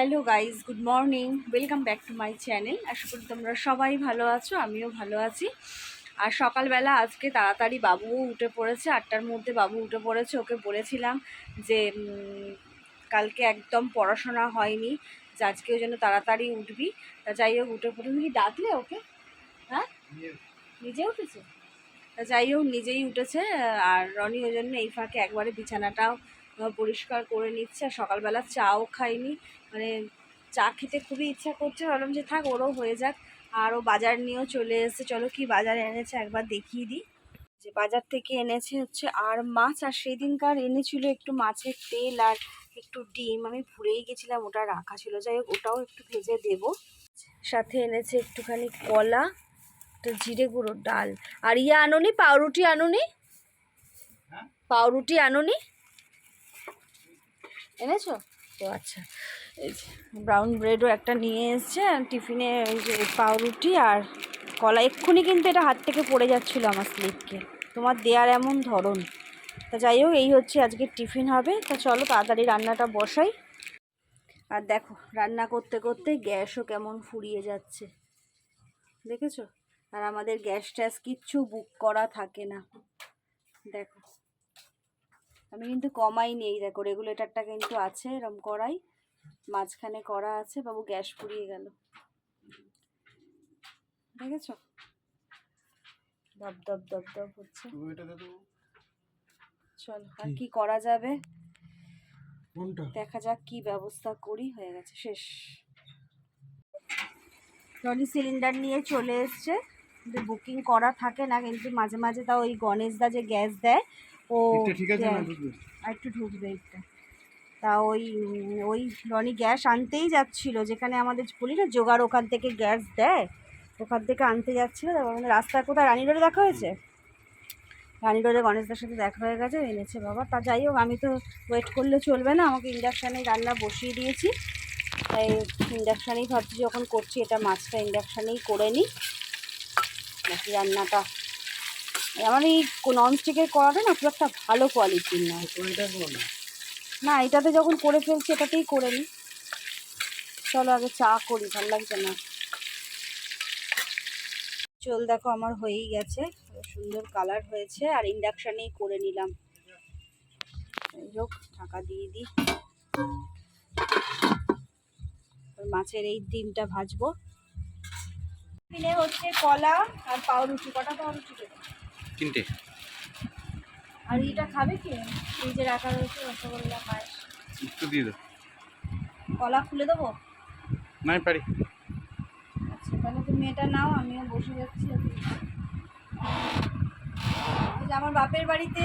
Hello guys good morning. Welcome back to my channel. আশা করি তোমরা সবাই ভালো আছো, আমিও ভালো আছি। আর সকালবেলা আজকে তাড়াতাড়ি বাবুও উঠে পড়েছে, আটটার মধ্যে বাবু উঠে পড়েছে। ওকে বলেছিলাম যে কালকে একদম পড়াশোনা হয়নি, যে আজকে ওই জন্য তাড়াতাড়ি উঠবি। তা যাই হোক, উঠে পড়ে তুমি কি ডাকলে ওকে? হ্যাঁ? নিজে উঠেছে? তা যাই হোক, নিজেই উঠেছে, আর রনি ওই জন্য এই ফাঁকে একবারে বিছানাটাও পরিষ্কার করে নিচ্ছে আর সকালবেলা চাও খাইনি। মানে চা খেতে খুবই ইচ্ছা করছে ভাবলাম যে থাক ওরও হয়ে যাক। আর ও বাজার নিয়েও চলে এসেছে। চলো কি বাজার এনেছে একবার দেখিয়ে দিই। যে বাজার থেকে এনেছে হচ্ছে আর মাছ আর সেদিনকার এনেছিল একটু মাছের তেল আর একটু ডিম। আমি ভুলেই গেছিলাম ওটা রাখা ছিল। যাই হোক ওটাও একটু ভেজে দেব। সাথে এনেছে একটুখানি কলা একটা জিরে গুঁড়োর ডাল। আর ইয়ে আনুনি পাউরুটি আনুনি পাউরুটি আনুনি এনেছো? তো আচ্ছা। এই ব্রাউন ব্রেডও একটা নিয়ে এসছে টিফিনে পাউরুটি আর কলা। এক্ষুনি কিন্তু এটা হাত থেকে পড়ে যাচ্ছিল আমার স্লিপকে তোমার দেয়ার এমন ধরন। তা যাই হোক, এই হচ্ছে আজকে টিফিন হবে। তা চলো তাড়াতাড়ি রান্নাটা বসাই। আর দেখো, রান্না করতে করতে গ্যাসও কেমন ফুরিয়ে যাচ্ছে। দেখেছ? আর আমাদের গ্যাস ট্যাস কিচ্ছু বুক করা থাকে না। দেখো। আমি কিন্তু কমাই নেই। দেখো রেগুলেটরটা কিন্তু আছে এরম করাই। মাঝখানে করা আছে বাবু গ্যাস পুড়িয়ে গেল। দেখেছ? দপ দপ দপ দপ হচ্ছে। চলো আর কি? করা যাবে? দেখা যাক কি ব্যবস্থা করি হয়ে গেছে শেষ। রনি সিলিন্ডার নিয়ে চলে এসছে। বুকিং করা থাকে না কিন্তু মাঝে মাঝে তাও ওই গণেশদা যে গ্যাস দেয় ও ঠিক আছে ঢুকবে? আর একটু ঢুকবে একটা। তা ওই ওই রনি গ্যাস আনতেই যাচ্ছিল যেখানে আমাদের বলি না জোগাড় ওখান থেকে গ্যাস দেয় ওখান থেকে আনতে যাচ্ছিল তারপর আমাদের রাস্তায় কোথায় রানী রোডে দেখা হয়েছে? রানী রোডে গণেশদার সাথে দেখা হয়ে গেছে এনেছে বাবা। তা যাই হোক আমি তো ওয়েট করলে চলবে না আমাকে ইন্ডাকশানে রান্না বসিয়ে দিয়েছি। তাই ইন্ডাকশানেই ভাবছি যখন করছি এটা মাছটা ইন্ডাকশানেই করে নিই। নাকি রান্নাটা আমার এই ননস্টিকের কড়াটা না খুব একটা ভালো কোয়ালিটির বলো না, এটাতে যখন করে ফেলছি, এটাতেই করে নিই। চলো আগে চা করি, ভালো লাগছে না। চল দেখো আমার হয়েই গেছে, সুন্দর কালার হয়েছে, আর ইন্ডাকশানেই করে নিলাম। হোক, ঢাকা দিয়ে দিই। মাছের এই ডিমটা ভাজবো। হচ্ছে কলা আর পাউরুটি, কটা পাউরুটি দেবো? তিনটে। আর এটা খাবে কি? যে রাখা রয়েছে রসগোল্লা পায়েস। একটু দিয়ে দাও। কলা খুলে দেবো? না পারি। আচ্ছা তাহলে তুমি এটা নাও আমিও বসে যাচ্ছি এই যে আমার বাপের বাড়িতে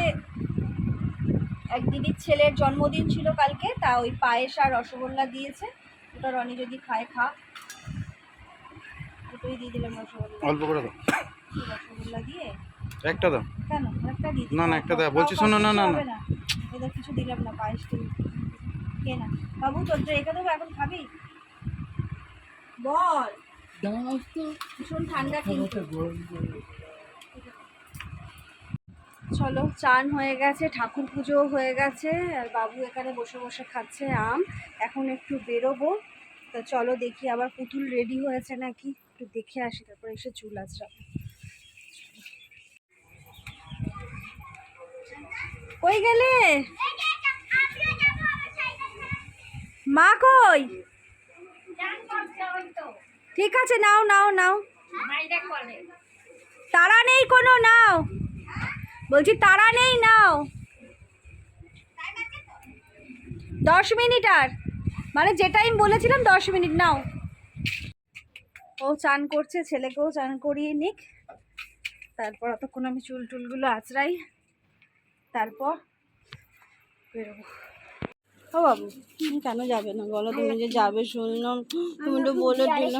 এক দিদির ছেলের জন্মদিন ছিল কালকে তা ওই পায়েস আর রসগোল্লা দিয়েছে। ওটা রনি যদি খায় খা। দুটোই দিয়ে দিলাম রসগোল্লা। অল্প করে দাও। রসগোল্লা দিয়ে একটা দাও। কেন? একটা দিই। না, না, একটা দাও। বলছি শোনো, না, না, না এদের কিছু দিলাম না পায়েস দিলাম কে না? বাবু তোর রেখে দেবো এখন খাবি? বল। ভীষণ ঠান্ডা কিন্তু। চলো চান হয়ে গেছে ঠাকুর পুজো হয়ে গেছে আর বাবু এখানে বসে বসে খাচ্ছে আম। এখন একটু বেরোবো। তো চলো দেখি আবার পুতুল রেডি হয়েছে নাকি? একটু দেখে আসি তারপর এসে চুল আঁচড়াবো। কই গেলে? মা কই? ঠিক আছে, নাও নাও নাও। তারা নেই কোনো, নাও। বলছি, তারা নেই, নাও। দশ মিনিট আর। মানে যে টাইম বলেছিলাম, দশ মিনিট, নাও। ও চান করছে, ছেলেকেও চান করিয়ে নিক। তারপর অতক্ষণ আমি চুল টুলগুলো আঁচড়াই। তারপর বেরোবো। ও বাবু কেন যাবে না? বলো তুমি যে যাবে শুনলাম তুমি তো বলে দিলে।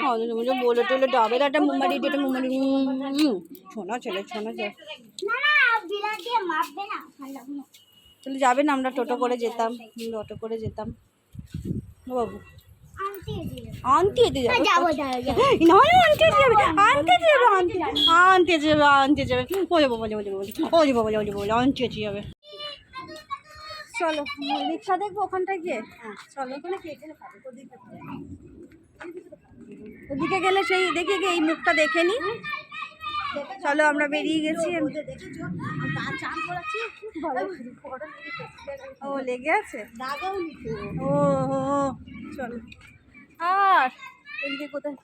ও, তুমি যে বলে টিলে যাবে একটা মুম্বাই একটা মুম্বাই শোনো ছেলে শোনো তাহলে যাবে না আমরা টোটো করে যেতাম। আমরা অটো করে যেতাম। ও বাবু। আনতে যাবে। আনতে যাবে আনতে যাবে। আনতে আনতে যাবে আনতে যাবে ও যাব বলে বলে বলে বলে বলে বলে আনতে যাবে। চলো রিক্সা দেখব ওখানটায় গিয়ে? চলো ওখানে কে এখানে পাবে ওদিকে গেলে সেই দেখে গিয়ে এই মুখটা দেখে নি। চলো আমরা বেরিয়ে গেছি। ও লেগে আছে? ও ও, ও, চলো। আর এদিকে কোথায়?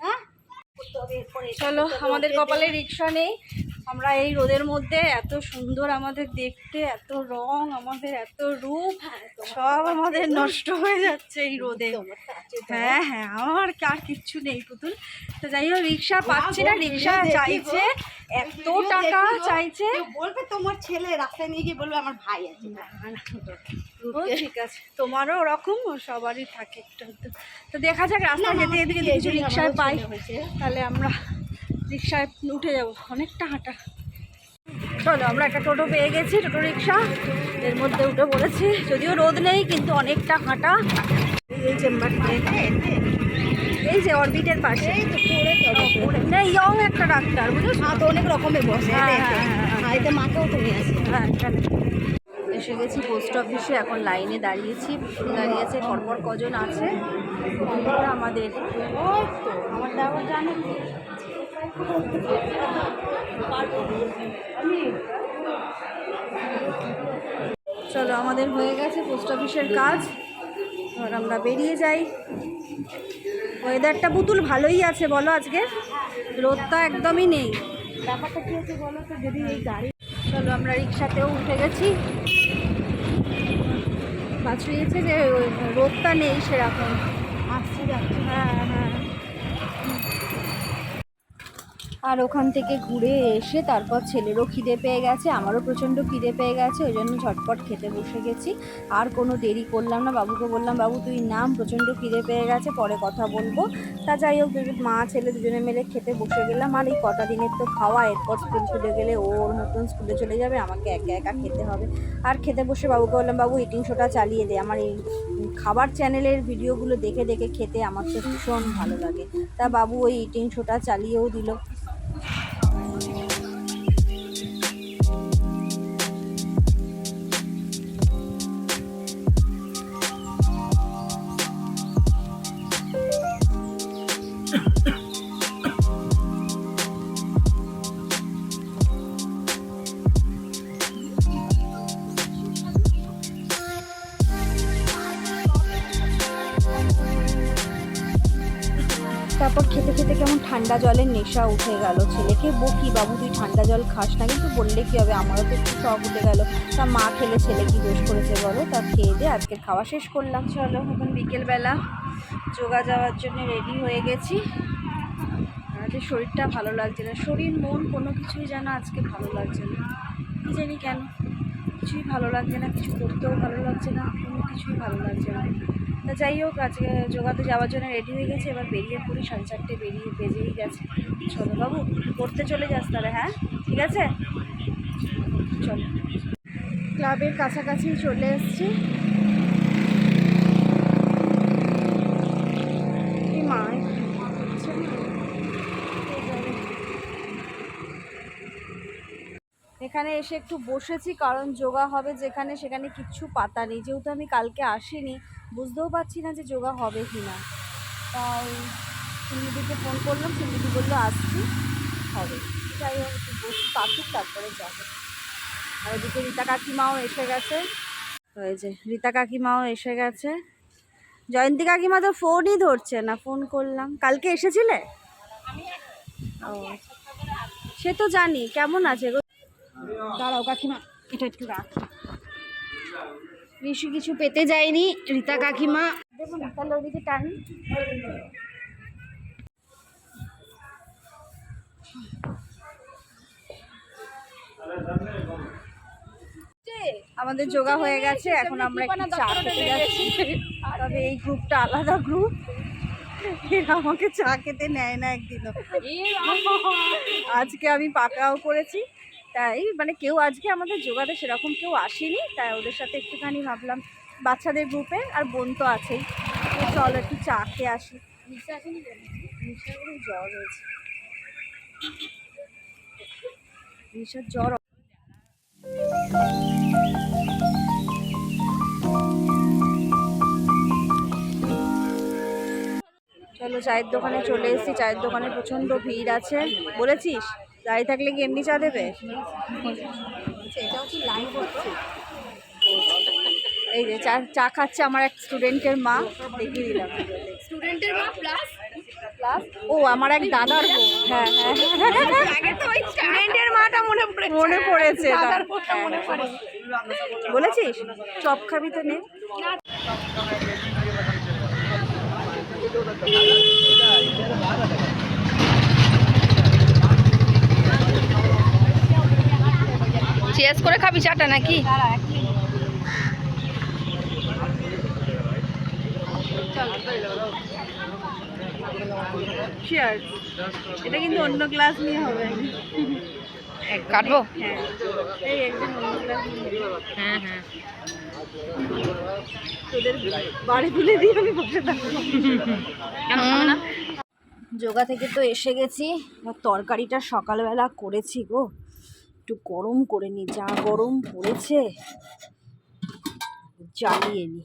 হ্যাঁ? চলো আমাদের কপালে রিক্সা নেই। আমরা এই রোদের মধ্যে এত সুন্দর আমাদের দেখতে এত রং আমাদের এত রূপ সব আমাদের নষ্ট হয়ে যাচ্ছে এই রোদে। হ্যাঁ হ্যাঁ আমার আর কিচ্ছু নেই পুতুল। তো যাই হোক রিক্সা পাচ্ছি না রিক্সা চাইছে। এত টাকা চাইছে? বলবে তোমার ছেলে রাস্তায় নিয়ে গিয়ে বলবে আমার ভাই আছে। ঠিক আছে। তোমারও ওরকম সবারই থাকে একটু তো দেখা যাক রাস্তায় যেতে যদি কিছু রিক্সায় পাই। তাহলে আমরা রিক্সায় উঠে যাব। অনেকটা হাঁটা। চলো আমরা একটা টোটো পেয়ে গেছি টোটো রিক্সা। এর মধ্যে উঠে পড়েছি। যদিও রোদ নেই কিন্তু অনেকটা হাঁটা। এই চেম্বারটা এই যে অরবিটের পাশে। পড়ে। ইয়ং একটা ডাক্তার বুঝেছ? তো অনেক রকমের বসে হ্যাঁ, হ্যাঁ, হ্যাঁ। হ্যাঁ, এতে মাকেও তো নিয়ে আসে। হ্যাঁ এসে গেছি পোস্ট অফিসে এখন লাইনে দাঁড়িয়েছি। দাঁড়িয়েছে পরপর কজন আছে? আমাদের। আমার দেওয়ার জানে। চলো আমাদের হয়ে গেছে পোস্ট অফিসের কাজ। এবার আমরা বেরিয়ে যাই। ওয়েদারটা পুতুল ভালোই আছে বলো আজকে। রোদটা একদমই নেই। ব্যাপারটা কী হচ্ছে বলো তো যদি এই গাড়ি চলো আমরা রিক্সাতেও উঠে গেছি। বাঁচিয়েছে যে ওই রোদটা নেই সেরকম। আসছে যাচ্ছে। হ্যাঁ হ্যাঁ। আর ওখান থেকে ঘুরে এসে তারপর ছেলেরও খিদে পেয়ে গেছে, আমারও প্রচণ্ড খিদে পেয়ে গেছে, ওই জন্য ঝটপট খেতে বসে গেছি। আর কোনো দেরি করলাম না, বাবুকে বললাম, বাবু, তুই নাম, প্রচণ্ড খিদে পেয়ে গেছে, পরে কথা বলব। তা যাই হোক মা, ছেলে দুজনে মিলে খেতে বসে গেলাম। আর এই কটা দিনের তো খাওয়া, এরপর স্কুল ছুটে গেলে ও ওর মতন স্কুলে চলে যাবে, আমাকে একা একা খেতে হবে। আর খেতে বসে বাবুকে বললাম, বাবু ইটিং শোটা চালিয়ে দে। আমার এই খাবার চ্যানেলের ভিডিওগুলো দেখে দেখে খেতে আমার তো ভীষণ ভালো লাগে। তা বাবু ওই ইটিং শোটা চালিয়েও দিল। ঠান্ডা জলের নেশা উঠে গেল। ছেলেকে বকি বাবু, তুই ঠান্ডা জল খাস না? কিন্তু বললে কি হবে? আমারও তো একটু শখ উঠে গেল। তা মা খেলে ছেলে কি দোষ করেছে বলো? তা খেয়ে দিয়ে আজকের খাওয়া শেষ করলাম। চলো, এখন বিকেলবেলা যোগা যাওয়ার জন্য রেডি হয়ে গেছি। আজকে শরীরটা ভালো লাগছে না। শরীর, মন কোনো কিছুই যেন আজকে ভালো লাগছে না। কি জানি কেন। কিছুই ভালো লাগছে না, কিছু করতেও ভালো লাগছে না, কোনো কিছুই ভালো লাগছে না। তা যাই হোক, আজকে যোগাতে যাওয়ার জন্য রেডি হয়ে গেছে, এবার বেরিয়ে পড়ি, সাড়ে চারটে বেরিয়ে বেজেই গেছে। চলো বাবু, পড়তে চলে যাস তাহলে হ্যাঁ? ঠিক আছে? চলো। ক্লাবের কাছাকাছি চলে এসছি এই মা হচ্ছে না। এই যাবে। এখানে এসে একটু বসেছি, কারণ যোগা হবে যেখানে সেখানে কিচ্ছু পাতা নেই। যেহেতু আমি কালকে আসিনি, বুঝতেও পারছি না যে যোগা হবে কি না। তাই সিন্দিদিকে ফোন করলাম, সিন্দিদি বলল, আসছি, হবে। হোক, একটু বসি পাতুক তারপরে যাব। আর ওদিকে রীতা কাকিমাও এসে গেছে। ওই যে রীতা কাকিমাও এসে গেছে। জয়ন্তী কাকিমা তো ফোনই ধরছে না ফোন করলাম। কালকে এসেছিলে? ও, সে তো জানি, কেমন আছে দাঁড়াও কাকিমা এটা একটু রাখি। ঋষি কিছু পেতে যায়নি রীতা কাকিমা। দেবো না তাহলে ওদিকে টান। আমাদের যোগা হয়ে গেছে এখন আমরা একটু চা খেতে যাচ্ছি। তবে এই গ্রুপটা আলাদা গ্রুপ। এরা আমাকে চা খেতে নেয় না একদিনও। আজকে আমি পাকাও করেছি। তাই মানে কেউ আজকে আমাদের যোগাতে সেরকম কেউ আসেনি তাই ওদের সাথে একটুখানি ভাবলাম বাচ্চাদের গ্রুপে আর বোন তো আছেই। চল একটু চা খেয়ে আসি। জ্বর হয়েছে। জ্বর চলো চায়ের দোকানে চলে এসেছি চায়ের দোকানে প্রচণ্ড ভিড় আছে। বলেছিস? দাঁড়িয়ে থাকলে কি এমনি চা দেবে? হচ্ছে এই যে চা চা খাচ্ছে আমার এক স্টুডেন্টের মা দেখিয়ে দিলাম। স্টুডেন্টের মা প্লাস ও আমার এক দাদার বোন হ্যাঁ হ্যাঁ। আগে তো ওই স্টুডেন্টের মাটা মনে পড়ে মনে পড়েছে দাদার তার- মনে পড়ে বলেছিস? চপ খাবি তো নে। চেস করে খাবি চাটা নাকি? এটা কিন্তু অন্য ক্লাস নিয়ে হবে। কাটবো? হ্যাঁ। হ্যাঁ হ্যাঁ। তোদের বাড়ি তুলে দিয়ে আমি বসে থাকব। যোগা থেকে তো এসে গেছি। তরকারিটা সকালবেলা করেছি গো। একটু গরম করে নি, যা গরম পড়েছে, জ্বালিয়ে নি।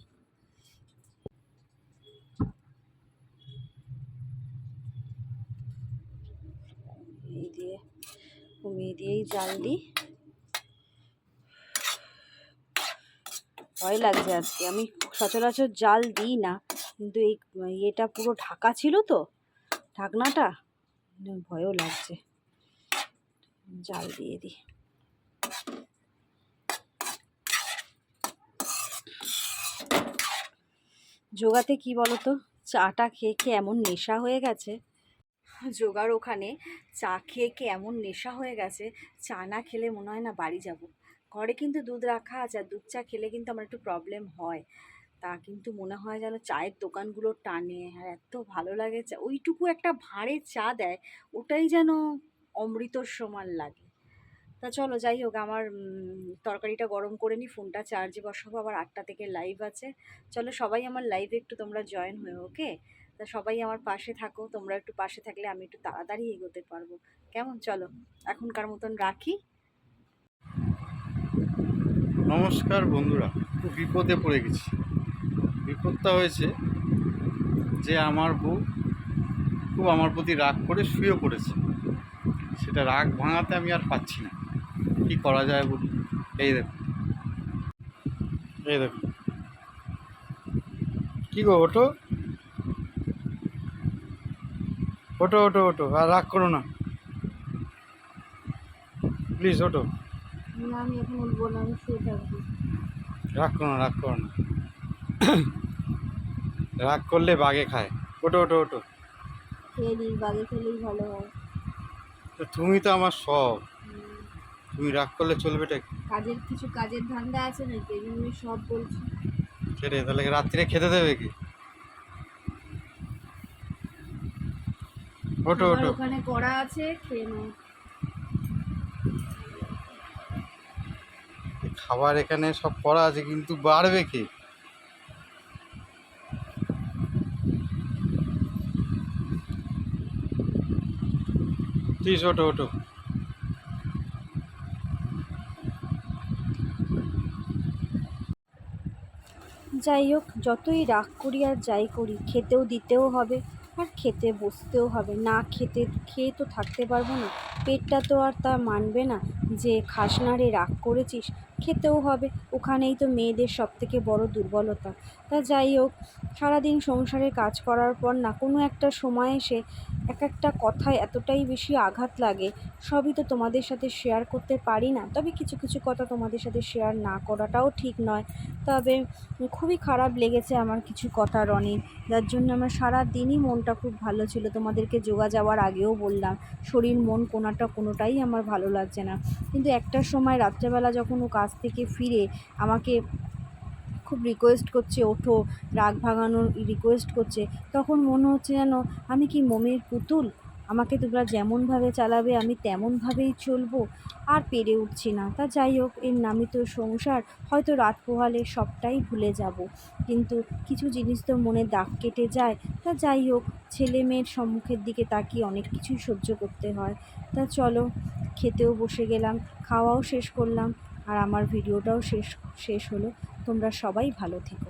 এই দিয়ে কমিয়ে দিয়েই জাল দিই ভয় লাগছে আজকে, আমি সচরাচর জাল দিই না, কিন্তু এই, ইয়েটা পুরো ঢাকা ছিল তো, ঢাকনাটা, ভয়ও লাগছে। জাল দিয়ে দিই। যোগাতে কি বলতো? চাটা খেয়ে খেয়ে এমন নেশা হয়ে গেছে। যোগার ওখানে। চা খেয়ে খেয়ে এমন নেশা হয়ে গেছে। চা না খেলে মনে হয় না বাড়ি যাব। ঘরে কিন্তু দুধ রাখা আছে আর দুধ চা খেলে কিন্তু আমার একটু প্রবলেম হয়। তা কিন্তু মনে হয় যেন চায়ের দোকানগুলো টানে আর এত ভালো লাগে। চা ওইটুকু একটা ভাঁড়ে চা দেয়, ওটাই যেন অমৃতর সমান লাগে। তা চলো, যাই হোক, আমার তরকারিটা গরম করে নিই ফোনটা চার্জে বসাবো, আবার আটটা থেকে লাইভ আছে। চলো, সবাই আমার লাইভে একটু তোমরা জয়েন হয়ে, ওকে? তা সবাই আমার পাশে থাকো, তোমরা একটু পাশে থাকলে আমি একটু তাড়াতাড়ি এগোতে পারব। কেমন? চলো, এখনকার মতন রাখি। নমস্কার বন্ধুরা, খুব বিপদে পড়ে গেছি। বিপদটা হয়েছে যে আমার বউ খুব আমার প্রতি রাগ করে শুয়ে পড়েছে। সেটা রাগ ভাঙাতে আমি আর পাচ্ছি না। কি করা যায় বলুন? এই দেখুন। এই দেখুন। কী গো ওটো ওটো ওটো ওটো আর রাগ করো না। প্লিজ ওটো আমি এখন উঠবো না আমি শুয়ে থাকব। রাগ করো না রাগ করো না। রাগ করলে বাগে খায়। ওটো ওটো ওটো খেয়ে বাগে খেলেই ভালো হয়। তো তুমি তো আমার সব। তুমি রাগ করলে চলবেটা কি? কাজের কিছু কাজের ধান্দা আছে নাকি? এই জন্য সব বলছি। সেটাই তাহলে রাত্রিরে খেতে দেবে কি? ওটো ওটো ওখানে করা আছে খেয়ে নাও। খাবার এখানে সব করা আছে কিন্তু বাড়বে কি? প্লিজ ওটো ওটো যাই হোক, যতই রাগ করি আর যাই করি, খেতেও দিতেও হবে আর খেতে বসতেও হবে। না খেতে, খেয়ে তো থাকতে পারব না। পেটটা তো আর তা মানবে না যে খাস রে রাগ করেছিস খেতেও হবে। ওখানেই তো মেয়েদের সব থেকে বড় দুর্বলতা। তা যাই হোক, সারাদিন সংসারে কাজ করার পর না কোনো একটা সময় এসে এক একটা কথায় এতটাই বেশি আঘাত লাগে, সবই তো তোমাদের সাথে শেয়ার করতে পারি না। তবে কিছু কিছু কথা তোমাদের সাথে শেয়ার না করাটাও ঠিক নয়। তবে খুবই খারাপ লেগেছে আমার কিছু কথা, রনির। যার জন্য আমার সারা দিনই মনটা খুব ভালো ছিল। তোমাদেরকে যোগা যাওয়ার আগেও বললাম, শরীর, মন কোনাটা কোনোটাই আমার ভালো লাগছে না। কিন্তু একটা সময় রাত্রেবেলা যখন ও কাজ থেকে ফিরে আমাকে খুব রিকোয়েস্ট করছে, ওঠো, রাগ ভাঙানোর রিকোয়েস্ট করছে। তখন মনে হচ্ছে যেন আমি কি মোমের পুতুল? আমাকে তোমরা যেমনভাবে চালাবে, আমি তেমনভাবেই চলবো। আর পেরে উঠছি না। তা যাই হোক, এর নামই তো সংসার হয়তো রাত পোহালে সবটাই ভুলে যাব। কিন্তু কিছু জিনিস তো মনে দাগ কেটে যায়। তা যাই হোক, ছেলে মেয়ের সম্মুখের দিকে তাকিয়ে অনেক কিছুই সহ্য করতে হয়। তা চলো, খেতেও বসে গেলাম, খাওয়াও শেষ করলাম। আর আমার ভিডিওটাও শেষ শেষ হলো। তোমরা সবাই ভালো থেকো।